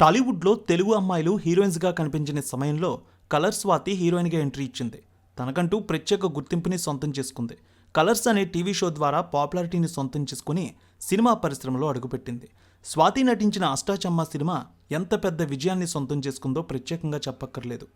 టాలీవుడ్లో తెలుగు అమ్మాయిలు హీరోయిన్స్గా కనిపించిన సమయంలో కలర్ స్వాతి హీరోయిన్గా ఎంట్రీ ఇచ్చింది. తనకంటూ ప్రత్యేక గుర్తింపుని సొంతం చేసుకుంది. కలర్స్ అనే టీవీ షో ద్వారా పాపులారిటీని సొంతం చేసుకుని సినిమా పరిశ్రమలో అడుగుపెట్టింది. స్వాతి నటించిన అష్టాచమ్మ సినిమా ఎంత పెద్ద విజయాన్ని సొంతం చేసుకుందో ప్రత్యేకంగా చెప్పక్కర్లేదు.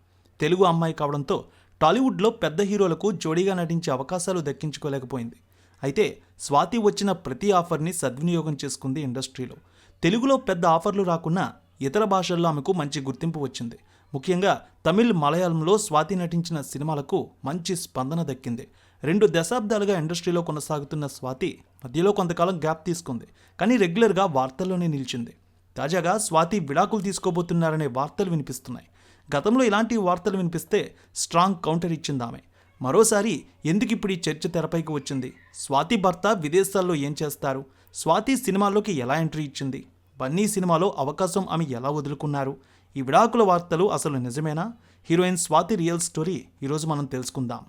తెలుగు అమ్మాయి కావడంతో టాలీవుడ్లో పెద్ద హీరోలకు జోడీగా నటించే అవకాశాలు దక్కించుకోలేకపోయింది. అయితే స్వాతి వచ్చిన ప్రతి ఆఫర్ని సద్వినియోగం చేసుకుంది ఇండస్ట్రీలో. తెలుగులో పెద్ద ఆఫర్లు రాకున్నా ఇతర భాషల్లో ఆమెకు మంచి గుర్తింపు వచ్చింది. ముఖ్యంగా తమిళ్ మలయాళంలో స్వాతి నటించిన సినిమాలకు మంచి స్పందన దక్కింది. రెండు దశాబ్దాలుగా ఇండస్ట్రీలో కొనసాగుతున్న స్వాతి మధ్యలో కొంతకాలం గ్యాప్ తీసుకుంది కానీ రెగ్యులర్గా వార్తల్లోనే నిలిచింది. తాజాగా స్వాతి విడాకులు తీసుకోబోతున్నారనే వార్తలు వినిపిస్తున్నాయి. గతంలో ఇలాంటి వార్తలు వినిపిస్తే స్ట్రాంగ్ కౌంటర్ ఇచ్చింది ఆమె. మరోసారి ఎందుకు ఇప్పుడు ఈ చర్చ తెరపైకి వచ్చింది? స్వాతి భర్త విదేశాల్లో ఏం చేస్తారు? స్వాతి సినిమాల్లోకి ఎలా ఎంట్రీ ఇచ్చింది? బన్నీ సినిమాలో అవకాశం ఆమె ఎలా వదులుకున్నారు? ఈ విడాకుల వార్తలు అసలు నిజమేనా? హీరోయిన్ స్వాతి రియల్ స్టోరీ ఈరోజు మనం తెలుసుకుందాం.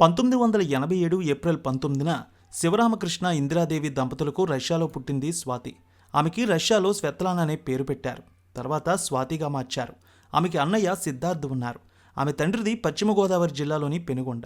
పంతొమ్మిది వందల ఎనభై ఏడు ఏప్రిల్ పంతొమ్మిదిన శివరామకృష్ణ ఇందిరాదేవి దంపతులకు రష్యాలో పుట్టింది స్వాతి. ఆమెకి రష్యాలో స్వెత్లాన్ అనే పేరు పెట్టారు. తర్వాత స్వాతిగా మార్చారు. ఆమెకి అన్నయ్య సిద్ధార్థ్ ఉన్నారు. ఆమె తండ్రిది పశ్చిమ గోదావరి జిల్లాలోని పెనుగొండ.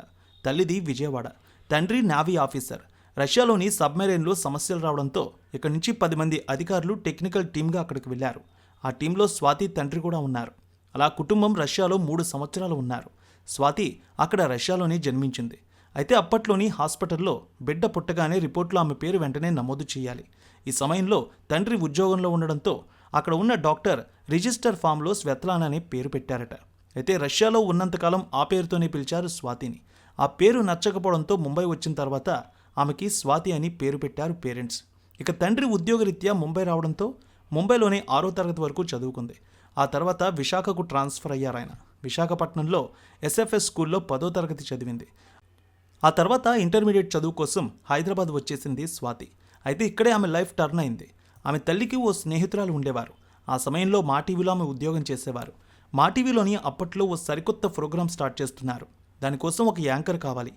తల్లిది విజయవాడ. తండ్రి నావీ ఆఫీసర్. రష్యాలోని సబ్మెరైన్లో సమస్యలు రావడంతో ఇక్కడి నుంచి పది మంది అధికారులు టెక్నికల్ టీమ్గా అక్కడికి వెళ్ళారు ఆ టీంలో స్వాతి తండ్రి కూడా ఉన్నారు. అలా కుటుంబం రష్యాలో మూడు సంవత్సరాలు ఉన్నారు. స్వాతి అక్కడ రష్యాలోనే జన్మించింది. అయితే అప్పట్లోని హాస్పిటల్లో బిడ్డ పుట్టగానే రిపోర్ట్లో ఆమె పేరు వెంటనే నమోదు చేయాలి. ఈ సమయంలో తండ్రి ఉద్యోగంలో ఉండడంతో అక్కడ ఉన్న డాక్టర్ రిజిస్టర్ ఫామ్లో స్వెత్లాన్ అనే పేరు పెట్టారట. అయితే రష్యాలో ఉన్నంతకాలం ఆ పేరుతోనే పిలిచారు స్వాతిని. ఆ పేరు నచ్చకపోవడంతో ముంబై వచ్చిన తర్వాత ఆమెకి స్వాతి అని పేరు పెట్టారు పేరెంట్స్. ఇక తండ్రి ఉద్యోగరీత్యా ముంబై రావడంతో ముంబైలోనే ఆరో తరగతి వరకు చదువుకుంది. ఆ తర్వాత విశాఖకు ట్రాన్స్ఫర్ అయ్యారు ఆయన. విశాఖపట్నంలో ఎస్ఎఫ్ఎస్ స్కూల్లో పదో తరగతి చదివింది. ఆ తర్వాత ఇంటర్మీడియట్ చదువు కోసం హైదరాబాద్ వచ్చేసింది స్వాతి. అయితే ఇక్కడే ఆమె లైఫ్ టర్న్ అయింది. ఆమె తల్లికి ఓ స్నేహితురాలు ఉండేవారు. ఆ సమయంలో మా టీవీలో ఆమె ఉద్యోగం చేసేవారు. మా టీవీలోని అప్పట్లో ఓ సరికొత్త ప్రోగ్రాం స్టార్ట్ చేస్తున్నారు. దానికోసం ఒక యాంకర్ కావాలి.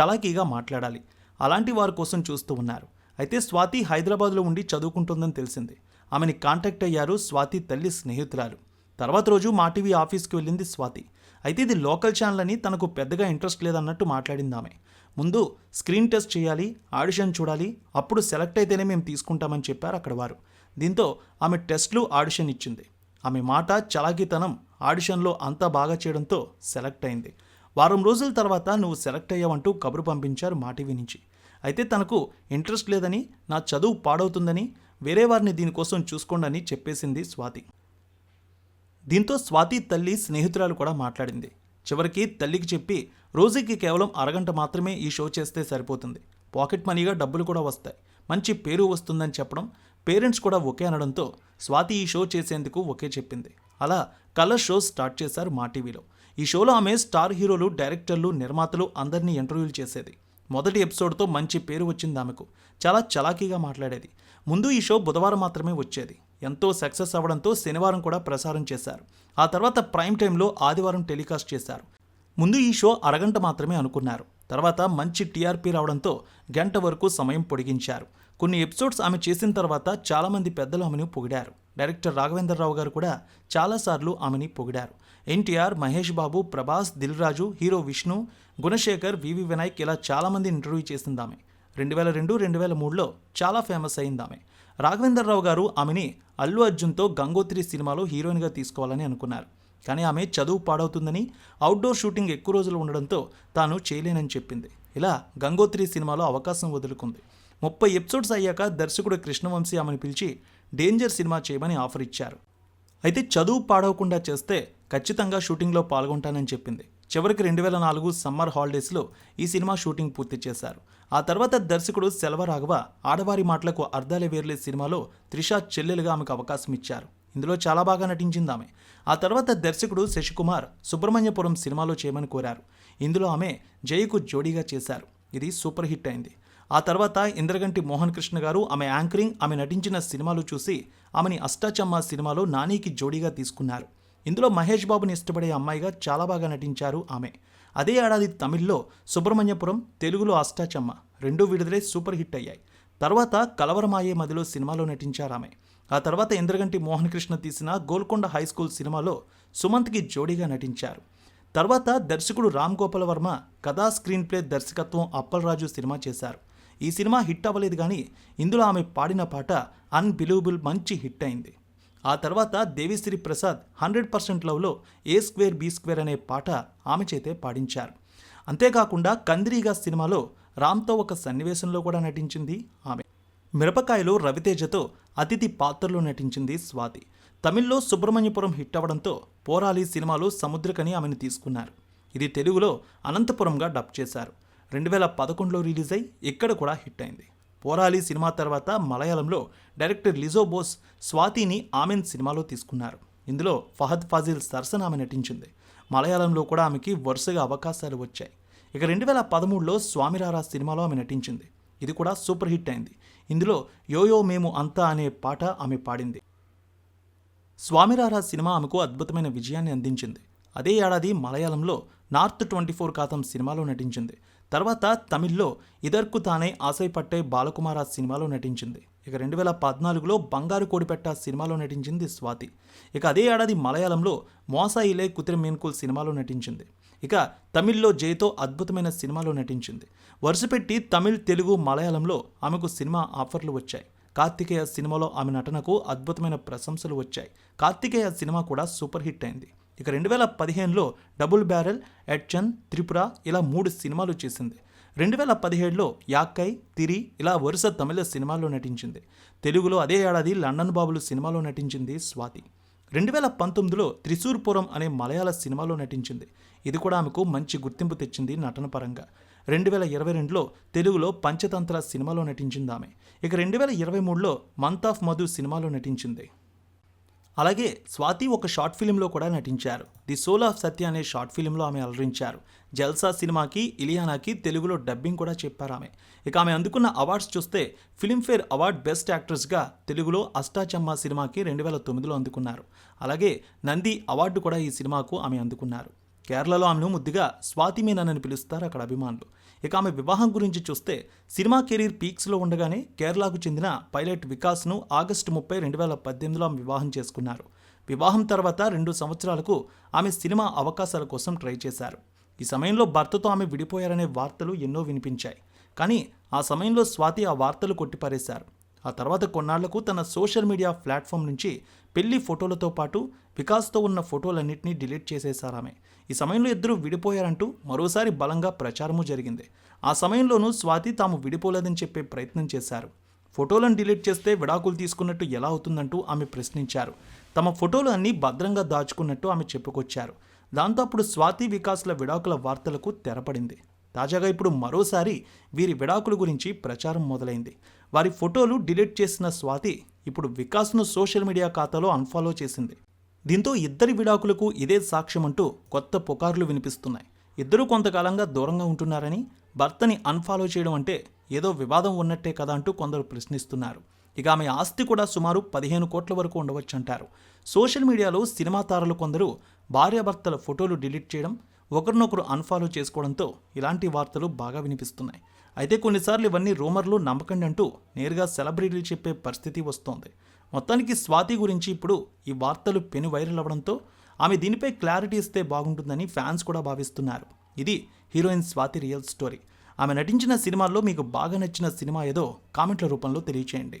చలాకీగా మాట్లాడాలి. అలాంటి వారి కోసం చూస్తూ ఉన్నారు. అయితే స్వాతి హైదరాబాద్లో ఉండి చదువుకుంటుందని తెలిసింది. ఆమెని కాంటాక్ట్ అయ్యారు స్వాతి తల్లి స్నేహితురాలు. తర్వాత రోజు మా టీవీ ఆఫీస్కి వెళ్ళింది స్వాతి. అయితే ఇది లోకల్ ఛానల్ అని తనకు పెద్దగా ఇంట్రెస్ట్ లేదన్నట్టు మాట్లాడింది ఆమె. ముందు స్క్రీన్ టెస్ట్ చేయాలి ఆడిషన్ చూడాలి అప్పుడు సెలెక్ట్ అయితేనే మేము తీసుకుంటామని చెప్పారు అక్కడ వారు. దీంతో ఆమె టెస్ట్లు ఆడిషన్ ఇచ్చింది. ఆమె మాట చలాకీతనం ఆడిషన్లో అంతా బాగా చేయడంతో సెలెక్ట్ అయింది. వారం రోజుల తర్వాత నువ్వు సెలెక్ట్ అయ్యావంటూ కబురు పంపించారు మా టీవీ నుంచి. అయితే తనకు ఇంట్రెస్ట్ లేదని నా చదువు పాడవుతుందని వేరే వారిని దీనికోసం చూసుకోండి అని చెప్పేసింది స్వాతి. దీంతో స్వాతి తల్లి స్నేహితురాలు కూడా మాట్లాడింది. చివరికి తల్లికి చెప్పి రోజుకి కేవలం అరగంట మాత్రమే ఈ షో చేస్తే సరిపోతుంది. పాకెట్ మనీగా డబ్బులు కూడా వస్తాయి. మంచి పేరు వస్తుందని చెప్పడం పేరెంట్స్ కూడా ఒకే అనడంతో స్వాతి ఈ షో చేసేందుకు ఒకే చెప్పింది. అలా కలర్ షో స్టార్ట్ చేశారు మా టీవీలో. ఈ షోలో ఆమె స్టార్ హీరోలు డైరెక్టర్లు నిర్మాతలు అందరినీ ఇంటర్వ్యూలు చేసేది. మొదటి ఎపిసోడ్తో మంచి పేరు వచ్చింది ఆమెకు. చాలా చలాకీగా మాట్లాడేది. ముందు ఈ షో బుధవారం మాత్రమే వచ్చేది. ఎంతో సక్సెస్ అవ్వడంతో శనివారం కూడా ప్రసారం చేశారు. ఆ తర్వాత ప్రైమ్ టైంలో ఆదివారం టెలికాస్ట్ చేశారు. ముందు ఈ షో అరగంట మాత్రమే అనుకున్నారు. తర్వాత మంచి టీఆర్పీ రావడంతో గంట వరకు సమయం పొడిగించారు. కొన్ని ఎపిసోడ్స్ ఆమె చేసిన తర్వాత చాలామంది పెద్దలు ఆమెను పొగిడారు. డైరెక్టర్ రాఘవేంద్రరావు గారు కూడా చాలాసార్లు ఆమెని పొగిడారు. NTR Mahesh Babu Prabhas Dil Raju hero Vishnu Gunasekhar VV Vinayak ఇలా చాలామంది ఇంటర్వ్యూ చేసింది ఆమె రెండు వేల రెండు రెండు వేల మూడులో చాలా ఫేమస్ అయింది ఆమె రాఘవేంద్రరావు గారు ఆమెని అల్లు అర్జున్తో గంగోత్రి సినిమాలో హీరోయిన్గా తీసుకోవాలని అనుకున్నారు. కానీ ఆమె చదువు పాడవుతుందని అవుట్డోర్ షూటింగ్ ఎక్కువ రోజులు ఉండడంతో తాను చేయలేనని చెప్పింది. ఇలా గంగోత్రి సినిమాలో అవకాశం వదులుకుంది. ముప్పై ఎపిసోడ్స్ అయ్యాక దర్శకుడు కృష్ణవంశీ ఆమెను పిలిచి డేంజర్ సినిమా చేయమని ఆఫర్ ఇచ్చారు. అయితే చదువు పాడవకుండా చేస్తే ఖచ్చితంగా షూటింగ్లో పాల్గొంటానని చెప్పింది. చివరికి రెండు వేల నాలుగు సమ్మర్ హాలిడేస్లో ఈ సినిమా షూటింగ్ పూర్తి చేశారు. ఆ తర్వాత దర్శకుడు సెల్వరాఘవ ఆడవారి మాటలకు అర్ధాలే వేర్లే సినిమాలో త్రిష చెల్లెలుగా ఆమెకు అవకాశం ఇచ్చారు. ఇందులో చాలా బాగా నటించింది ఆమె. ఆ తర్వాత దర్శకుడు శశికుమార్ సుబ్రహ్మణ్యపురం సినిమాలో చేయమని కోరారు. ఇందులో ఆమె జయకు జోడీగా చేశారు. ఇది సూపర్ హిట్ అయింది. ఆ తర్వాత ఇంద్రగంటి మోహన్ కృష్ణ గారు ఆమె యాంకరింగ్ ఆమె నటించిన సినిమాలు చూసి ఆమెని అష్టాచమ్మ సినిమాలో నానికి జోడీగా తీసుకున్నారు. ఇందులో మహేష్ బాబుని ఇష్టపడే అమ్మాయిగా చాలా బాగా నటించారు ఆమె. అదే ఏడాది తమిళ్ళో సుబ్రహ్మణ్యపురం తెలుగులో అష్టాచమ్మ రెండూ విడుదలై సూపర్ హిట్ అయ్యాయి. తర్వాత కలవరమాయే మదిలో సినిమాలో నటించారు ఆమె. ఆ తర్వాత ఇంద్రగంటి మోహన్ కృష్ణ తీసిన గోల్కొండ హై స్కూల్ సినిమాలో సుమంత్కి జోడీగా నటించారు. తర్వాత దర్శకుడు రామ్ గోపాల్ వర్మ కథా స్క్రీన్ ప్లే దర్శకత్వం అప్పలరాజు సినిమా చేశారు. ఈ సినిమా హిట్ అవ్వలేదు కానీ ఇందులో ఆమె పాడిన పాట అన్బిలీవబుల్ మంచి హిట్ అయింది. ఆ తర్వాత దేవిశ్రీ ప్రసాద్ హండ్రెడ్ పర్సెంట్ లవ్లో ఏ స్క్వేర్ బి స్క్వేర్ అనే పాట ఆమె చేతే పాడించారు. అంతేకాకుండా కందిరీగా సినిమాలో రామ్తో ఒక సన్నివేశంలో కూడా నటించింది ఆమె. మిరపకాయలో రవితేజతో అతిథి పాత్రలో నటించింది స్వాతి. తమిళ్ళో సుబ్రహ్మణ్యపురం హిట్ అవ్వడంతో పోరాలి సినిమాలో సముద్రకని ఆమెను తీసుకున్నారు. ఇది తెలుగులో అనంతపురంగా డబ్ చేశారు. రెండు వేల పదకొండులో రిలీజ్ అయి ఇక్కడ కూడా హిట్ అయింది. పోరాలి సినిమా తర్వాత మలయాళంలో డైరెక్టర్ లిజో బోస్ స్వాతిని ఆమెన్ సినిమాలో తీసుకున్నారు. ఇందులో ఫహద్ ఫాజిల్ సరసన ఆమె నటించింది. మలయాళంలో కూడా ఆమెకి వరుసగా అవకాశాలు వచ్చాయి. ఇక రెండు వేల పదమూడులో స్వామిరారా సినిమాలో ఆమె నటించింది. ఇది కూడా సూపర్ హిట్ అయింది. ఇందులో యోయో మేము అంతా అనే పాట ఆమె పాడింది. స్వామిరారా సినిమా ఆమెకు అద్భుతమైన విజయాన్ని అందించింది. అదే ఏడాది మలయాళంలో నార్త్ ట్వంటీ ఫోర్ కాతం సినిమాలో నటించింది. తర్వాత తమిళ్ళో ఇదర్కు తానే ఆశై పట్టే బాలకుమార సినిమాలో నటించింది. ఇక రెండు వేల పద్నాలుగులో బంగారు కోడిపెట్ట సినిమాలో నటించింది స్వాతి. ఇక అదే ఏడాది మలయాళంలో మోసా ఇలే కుతిరి మేన్కుల్ సినిమాలో నటించింది. ఇక తమిళ్ళో జయతో అద్భుతమైన సినిమాలో నటించింది. వరుసపెట్టి తమిళ్ తెలుగు మలయాళంలో ఆమెకు సినిమా ఆఫర్లు వచ్చాయి. కార్తికేయ సినిమాలో ఆమె నటనకు అద్భుతమైన ప్రశంసలు వచ్చాయి. కార్తికేయ సినిమా కూడా సూపర్ హిట్ అయింది. ఇక రెండు వేల పదిహేనులో డబుల్ బ్యారెల్ ఎడ్చన్ త్రిపుర ఇలా మూడు సినిమాలు చేసింది. రెండు వేల పదిహేడులో యాక్కై తిరి ఇలా వరుస తమిళ సినిమాల్లో నటించింది. తెలుగులో అదే ఏడాది లండన్ బాబులు సినిమాలో నటించింది స్వాతి. రెండు వేల పంతొమ్మిదిలో త్రిశూర్పురం అనే మలయాళ సినిమాలో నటించింది. ఇది కూడా ఆమెకు మంచి గుర్తింపు తెచ్చింది నటన పరంగా రెండు వేల ఇరవై రెండులో తెలుగులో పంచతంత్ర సినిమాలో నటించింది ఆమె. ఇక రెండు వేల ఇరవై మూడులో మంత్ ఆఫ్ మధు సినిమాలో నటించింది. అలాగే స్వాతి ఒక షార్ట్ ఫిలింలో కూడా నటించారు. ది సోల్ ఆఫ్ సత్య అనే షార్ట్ ఫిలింలో ఆమె అలరించారు. జల్సా సినిమాకి ఇలియానాకి తెలుగులో డబ్బింగ్ కూడా చెప్పారు ఆమె. ఇక ఆమె అందుకున్న అవార్డ్స్ చూస్తే ఫిలింఫేర్ అవార్డ్ బెస్ట్ యాక్ట్రెస్గా తెలుగులో అష్టాచమ్మ సినిమాకి రెండు వేల తొమ్మిదిలో అందుకున్నారు. అలాగే నంది అవార్డు కూడా ఈ సినిమాకు ఆమె అందుకున్నారు. కేరళలో ఆమెను ముద్దుగా స్వాతి మీనన్ అని పిలుస్తారు అక్కడ అభిమానులు. ఇక ఆమె వివాహం గురించి చూస్తే సినిమా కెరీర్ పీక్స్లో ఉండగానే కేరళకు చెందిన పైలట్ వికాస్ను ఆగస్టు ముప్పై రెండు వేల పద్దెనిమిదిలో ఆమె వివాహం చేసుకున్నారు. వివాహం తర్వాత రెండు సంవత్సరాలకు ఆమె సినిమా అవకాశాల కోసం ట్రై చేశారు. ఈ సమయంలో భర్తతో ఆమె విడిపోయారనే వార్తలు ఎన్నో వినిపించాయి. కానీ ఆ సమయంలో స్వాతి ఆ వార్తలు కొట్టిపారేశారు. ఆ తర్వాత కొన్నాళ్ళకు తన సోషల్ మీడియా ప్లాట్ఫామ్ నుంచి పెళ్ళి ఫోటోలతో పాటు వికాస్తో ఉన్న ఫోటోలన్నింటినీ డిలీట్ చేసేశారామె. ఈ సమయంలో ఇద్దరు విడిపోయారంటూ మరోసారి బలంగా ప్రచారము జరిగింది. ఆ సమయంలోనూ స్వాతి తాము విడిపోలేదని చెప్పే ప్రయత్నం చేశారు. ఫోటోలను డిలీట్ చేస్తే విడాకులు తీసుకున్నట్టు ఎలా అవుతుందంటూ ఆమె ప్రశ్నించారు. తమ ఫోటోలు అన్నీ భద్రంగా దాచుకున్నట్టు ఆమె చెప్పుకొచ్చారు. దాంతో అప్పుడు స్వాతి వికాస్ల విడాకుల వార్తలకు తెరపడింది. తాజాగా ఇప్పుడు మరోసారి వీరి విడాకుల గురించి ప్రచారం మొదలైంది. వారి ఫోటోలు డిలీట్ చేసిన స్వాతి ఇప్పుడు వికాస్ను సోషల్ మీడియా ఖాతాలో అన్ఫాలో చేసింది. దీంతో ఇద్దరి విడాకులకు ఇదే సాక్ష్యం అంటూ కొత్త పుకార్లు వినిపిస్తున్నాయి. ఇద్దరూ కొంతకాలంగా దూరంగా ఉంటున్నారని భర్తని అన్ఫాలో చేయడం అంటే ఏదో వివాదం ఉన్నట్టే కదా అంటూ కొందరు ప్రశ్నిస్తున్నారు. ఇక ఆమె ఆస్తి కూడా సుమారు పదిహేను కోట్ల వరకు ఉండవచ్చంటారు. సోషల్ మీడియాలో సినిమా తారలు కొందరు భార్యాభర్తల ఫోటోలు డిలీట్ చేయడం ఒకరినొకరు అన్ఫాలో చేసుకోవడంతో ఇలాంటి వార్తలు బాగా వినిపిస్తున్నాయి. అయితే కొన్నిసార్లు ఇవన్నీ రూమర్లు నమ్మకండి అంటూ నేరుగా సెలబ్రిటీలు చెప్పే పరిస్థితి వస్తోంది. మొత్తానికి స్వాతి గురించి ఇప్పుడు ఈ వార్తలు పెను వైరల్ అవ్వడంతో ఆమె దీనిపై క్లారిటీ ఇస్తే బాగుంటుందని ఫ్యాన్స్ కూడా భావిస్తున్నారు. ఇది హీరోయిన్ స్వాతి రియల్ స్టోరీ. ఆమె నటించిన సినిమాల్లో మీకు బాగా నచ్చిన సినిమా ఏదో కామెంట్ల రూపంలో తెలియచేయండి.